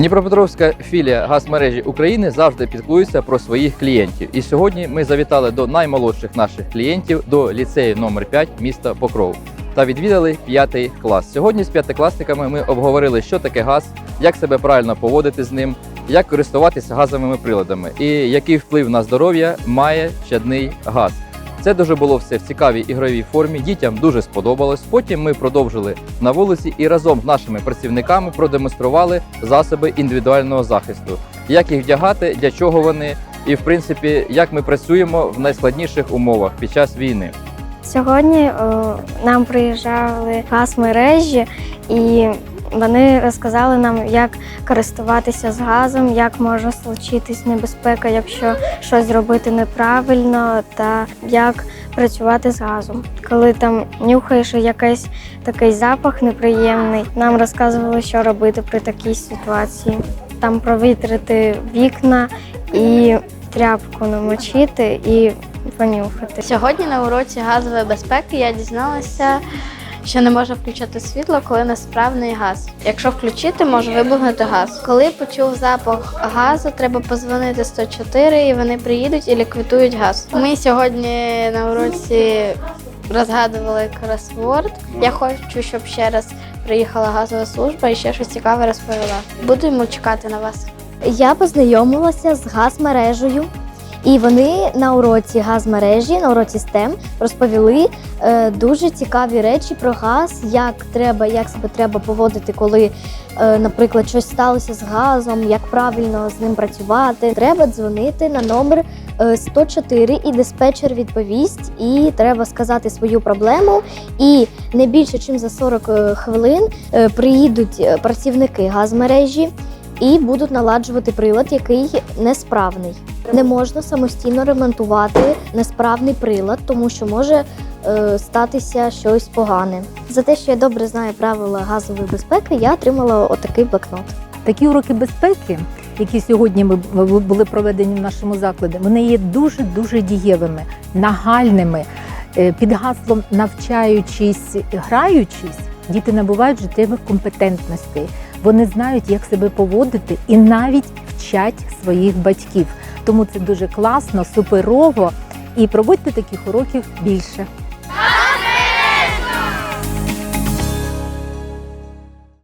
Дніпропетровська філія газмережі України завжди піклується про своїх клієнтів. І сьогодні ми завітали до наймолодших наших клієнтів до ліцею номер 5 міста Покров та відвідали п'ятий клас. Сьогодні з п'ятикласниками ми обговорили, що таке газ, як себе правильно поводити з ним, як користуватися газовими приладами і який вплив на здоров'я має чадний газ. Це дуже було все в цікавій ігровій формі. Дітям дуже сподобалось. Потім ми продовжили на вулиці і разом з нашими працівниками продемонстрували засоби індивідуального захисту, як їх вдягати, для чого вони, і в принципі, як ми працюємо в найскладніших умовах під час війни. Сьогодні о, нам приїжджали газмережі і вони розказали нам, як користуватися з газом, як може случитись небезпека, якщо щось зробити неправильно, та як працювати з газом. Коли там нюхаєш якийсь такий запах неприємний, нам розказували, що робити при такій ситуації. Там провітрити вікна і тряпку намочити і понюхати. Сьогодні на уроці газової безпеки я дізналася, що не можна включати світло, коли несправний газ. Якщо включити, може вибухнути газ. Коли почув запах газу, треба позвонити 104 і вони приїдуть і ліквідують газ. Ми сьогодні на уроці розгадували кросворд. Я хочу, щоб ще раз приїхала газова служба і ще щось цікаве розповіла. Будемо чекати на вас. Я познайомилася з газмережею, і вони на уроці газмережі, на уроці STEM розповіли е, дуже цікаві речі про газ, як треба, як себе треба поводити, коли, е, наприклад, щось сталося з газом, як правильно з ним працювати. Треба дзвонити на номер е, 104 і диспетчер відповість, і треба сказати свою проблему. І не більше, ніж за 40 е, хвилин е, приїдуть е, працівники газмережі і будуть наладжувати прилад, який несправний. Не можна самостійно ремонтувати несправний прилад, тому що може е, статися щось погане. За те, що я добре знаю правила газової безпеки, я отримала отакий блокнот. Такі уроки безпеки, які сьогодні були проведені в нашому закладі, вони є дуже дуже дієвими, нагальними. Е, Під гаслом навчаючись, граючись, діти набувають життєвих компетентностей. Вони знають, як себе поводити, і навіть вчать своїх батьків. Тому це дуже класно, суперово. І проводьте таких уроків більше.